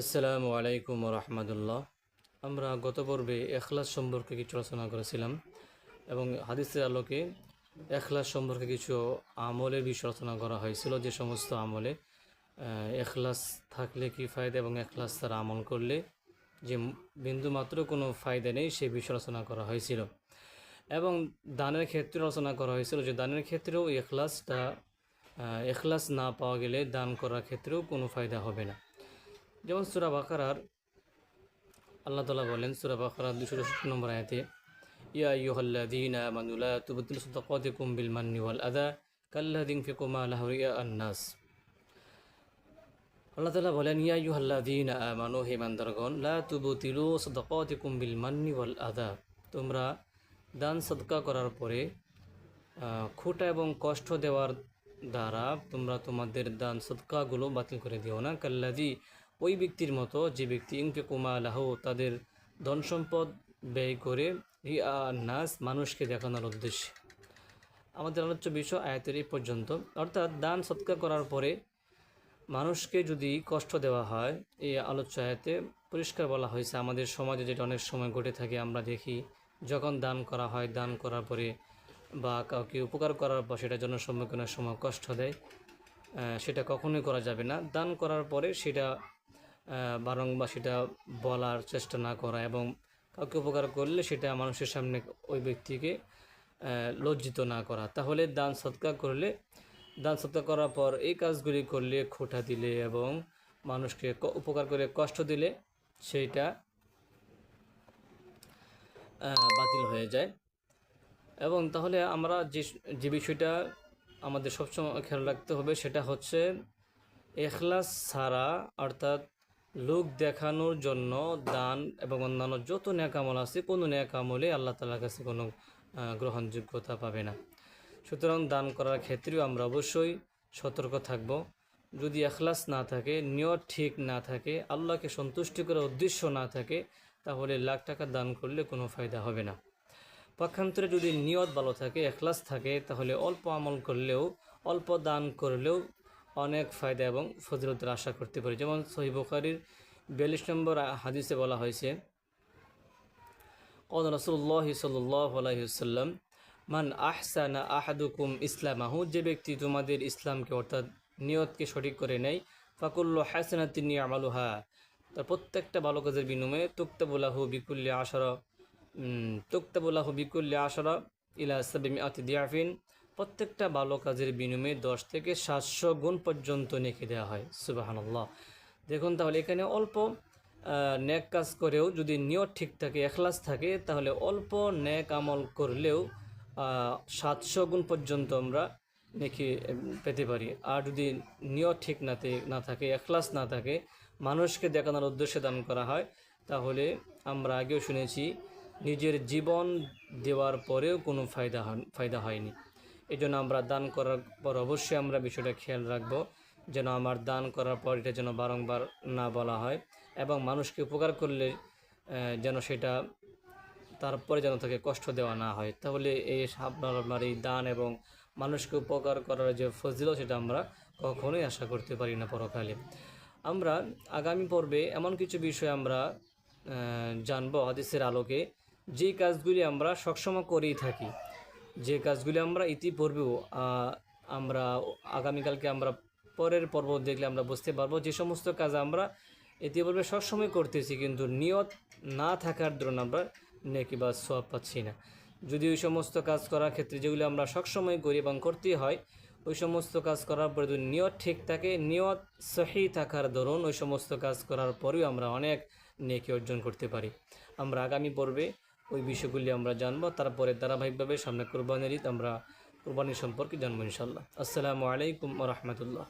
আসসালামু আলাইকুম রহমতুল্লাহ আমরা গত পর্বে এখলাস সম্পর্কে কিছু আলোচনা করেছিলাম এবং হাদিসের আলোকে এখলাস সম্পর্কে কিছু আমলের বিষয় আলোচনা করা হয়েছিল, যে সমস্ত আমলে এখলাস থাকলে কি ফায়দা এবং এখলাস তারা আমল করলে যে বিন্দু মাত্র কোনো ফায়দা নেই, সে বিষয় আলোচনা করা হয়েছিল। এবং দানের ক্ষেত্রে আলোচনা করা হয়েছিল যে দানের ক্ষেত্রেও এখলাসটা এখলাস না পাওয়া গেলে দান করার ক্ষেত্রেও কোনো ফায়দা হবে না। যেমন সুরা বাকারার, আল্লাহ তালা বলেন সুরা বাকারার দুশো চৌষট্টি নম্বর আয়াতে, ইয়া ইয়ুহাল্লাযীনা আমানু লা তুবতিলু সাদাকাতিকুম বিল মান্নি ওয়াল আযা কাল্লাযী ইউনফিকু মালাহু রিয়াআন নাস আল্লাহ তালা বলেন, ইয়া ইয়ুহাল্লাযীনা আমানু, হে বান্দারগণ লা তুবতিলু সাদাকাতিকুম বিল মান্নি ওয়াল আযা তোমরা দান সদকা করার পরে খোটা এবং কষ্ট দেওয়ার দ্বারা তোমরা তোমাদের দান সদকাগুলো বাতিল করে দিও না। কাল্লাদি ওই ব্যক্তির মতো যে ব্যক্তি ইংকে কুমা লাহ তাদের ধন সম্পদ ব্যয় করে নাস মানুষকে দেখানোর উদ্দেশ্যে। আমাদের আলোচ্য বিষয় আয়াতের এই পর্যন্ত। অর্থাৎ দান সৎকার করার পরে মানুষকে যদি কষ্ট দেওয়া হয়, এই আলোচ্য আয়াতে পরিষ্কার বলা হয়েছে, আমাদের সমাজে যেটা অনেক সময় ঘটে থাকে, আমরা দেখি যখন দান করা হয়, দান করার পরে বা কাউকে উপকার করার পর সেটা জনসম্মুখীনের সময় কষ্ট দেয় সেটা কখনোই করা যাবে না। দান করার পরে সেটা বারংবার সেটা বলার চেষ্টা না করা এবং কাউকে উপকার করলে সেটা মানুষের সামনে ওই ব্যক্তিকে লজ্জিত না করা। তাহলে দান সৎকার করলে, দান সৎকার করার পর এই কাজগুলি করলে খোঁটা দিলে এবং মানুষকে উপকার করে কষ্ট দিলে সেইটা বাতিল হয়ে যায়। এবং তাহলে আমরা যে যে বিষয়টা আমাদের সবসময় খেয়াল রাখতে হবে সেটা হচ্ছে, এখলাস ছাড়া অর্থাৎ লোক দেখানোর জন্য দান এবং অন্যান্য যত ন্যাকামল আছে, কোনো ন্যাকামলে আল্লাহ তালার কাছে কোনো গ্রহণযোগ্যতা পাবে না। সুতরাং দান করার ক্ষেত্রেও আমরা অবশ্যই সতর্ক থাকব। যদি এখলাস না থাকে, নিয়ত ঠিক না থাকে, আল্লাহকে সন্তুষ্টি করার উদ্দেশ্য না থাকে, তাহলে লাখ টাকা দান করলে কোনো ফায়দা হবে না। পক্ষান্তরে যদি নিয়ত ভালো থাকে, এখলাস থাকে, তাহলে অল্প আমল করলেও, অল্প দান করলেও অনেক ফায়দা এবং ফজিলতের আশা করতে পারি যেমন সহি বুখারির বিয়াল্লিশ নম্বর হাদিসে বলা হয়েছে قال رسول الله صلى الله عليه وسلم মান আহসানা আহাদুকুম ইসলামাহু যে ব্যক্তি তোমাদের ইসলামকে অর্থাৎ নিয়তকে সঠিক করে নেয় ফাকুল্ল হাসানাতি নিয়ে আমালুহা তার প্রত্যেকটা ভালো কাজের বিনিময়ে তুক্তাবুলাহু বিকুল্লি আশরা তুক্তাবুলাহু বিকুল্লি আশরা ইলা সাবিমি আতি দিয়াফিন প্রত্যেকটা ভালো কাজের বিনিময়ে দশ থেকে সাতশো গুণ পর্যন্ত নেকি দেওয়া হয়, সুবাহানাল্লাহ। দেখুন তাহলে এখানে অল্প নেক কাজ করেও যদি নিয়ত ঠিক থাকে, এখলাস থাকে, তাহলে অল্প নেক আমল করলেও সাতশো গুণ পর্যন্ত আমরা নেকি পেতে পারি। আর যদি নিয়ত ঠিক না না থাকে, এখলাস না থাকে, মানুষকে দেখানোর উদ্দেশ্যে দান করা হয়, তাহলে আমরা আগেও শুনেছি, নিজের জীবন দেওয়ার পরেও কোনো ফায়দা হন- ফায়দা হয়নি। এই জন্য আমরা দান করার পর অবশ্যই আমরা বিষয়টা খেয়াল রাখব, যেন আমার দান করার পর এটা যেন বারংবার না বলা হয় এবং মানুষকে উপকার করলে যেন সেটা তারপরে যেন তাকে কষ্ট দেওয়া না হয়। তাহলে এই আপনার আপনার এই দান এবং মানুষকে উপকার করার যে ফজিল সেটা আমরা কখনোই আশা করতে পারি না পরকালে। আমরা আগামী পর্বে এমন কিছু বিষয় আমরা জানব হাদিসের আলোকে। যে কাজগুলি আমরা সবসময় করেই থাকি যে কাজগুলি আমরা ইতিপূর্বেও আমরা আগামীকালকে আমরা পরের পর্ব দেখলে আমরা বুঝতে পারব যে সমস্ত কাজ আমরা ইতিপূর্বে সবসময় করতেছি কিন্তু নিয়ত না থাকার দরুন আমরা নেকি বা সব পাচ্ছি না। যদি ওই সমস্ত কাজ করার ক্ষেত্রে যেগুলি আমরা সবসময় করি এবং করতেই হয়, ওই সমস্ত কাজ করার পরে যদি নিয়ত ঠিক থাকে, নিয়ত সহি থাকার দরুন ওই সমস্ত কাজ করার পরেও আমরা অনেক নেকি অর্জন করতে পারি। আমরা আগামী পর্বে ওই বিষয়গুলি আমরা জানব, তারপরে ধারাবাহিকভাবে সামনে কোরবানির ঈদ আমরা কোরবানি সম্পর্কে জানব ইনশাল্লাহ আসসালামু আলাইকুম রহমতুল্লাহ।